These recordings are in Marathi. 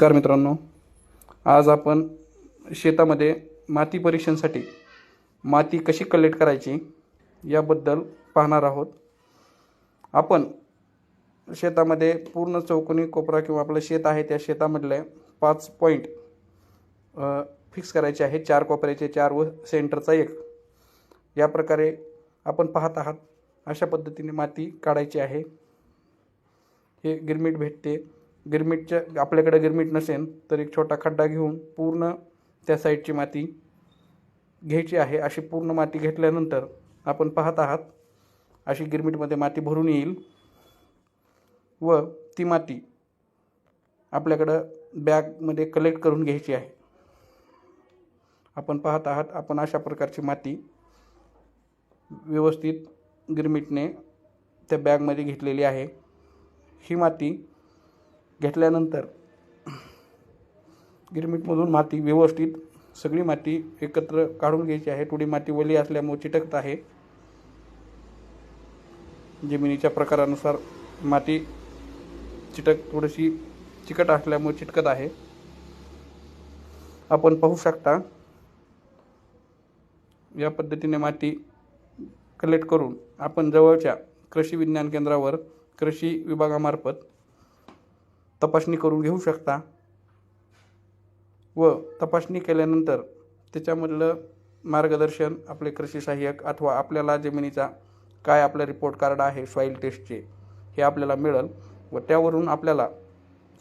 नमस्कार मित्रांनो. आज आपण शेतामध्ये माती परीक्षणसाठी माती कशी कलेक्ट करायची याबद्दल पाहणार आहोत. आपण शेतामध्ये पूर्ण चौकोनी कोपरा किंवा आपलं शेत आहे त्या शेतामधले पाच पॉईंट फिक्स करायचे आहे. चार कोपऱ्याचे चार व सेंटरचा एक. या प्रकारे आपण पाहत आहात. अशा पद्धतीने माती काढायची आहे. हे गिरमीट भेटते. गिरमीटच्या आपल्याकडे गिरमीट नसेल तर एक छोटा खड्डा घेऊन पूर्ण त्या साईडची माती घ्यायची आहे. अशी पूर्ण माती घेतल्यानंतर आपण पाहत आहात अशी गिरमीटमध्ये माती भरून येईल व ती माती आपल्याकडं बॅगमध्ये कलेक्ट करून घ्यायची आहे. आपण पाहत आहात आपण अशा प्रकारची माती व्यवस्थित गिरमिटने त्या बॅगमध्ये घेतलेली आहे. ही माती घेतल्यानंतर गिरमिटमधून माती व्यवस्थित सगळी माती एकत्र काढून घ्यायची आहे. थोडी माती वली असल्यामुळे चिटकत आहे. जमिनीच्या प्रकारानुसार माती चिटक थोडीशी चिकट असल्यामुळे चिटकत आहे. आपण पाहू शकता या पद्धतीने माती कलेक्ट करून आपण जवळच्या कृषी विज्ञान केंद्रावर कृषी विभागामार्फत तपासणी करून घेऊ शकता. व तपासणी केल्यानंतर त्याच्यामधलं मार्गदर्शन आपले कृषी सहाय्यक अथवा आपल्याला जमिनीचा काय आपलं रिपोर्ट कार्ड आहे सॉईल टेस्टचे हे आपल्याला मिळेल. व त्यावरून आपल्याला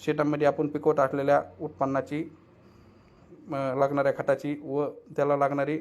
शेतामध्ये आपण पिकवत असलेल्या उत्पन्नाची लागणाऱ्या खताची व त्याला लागणारी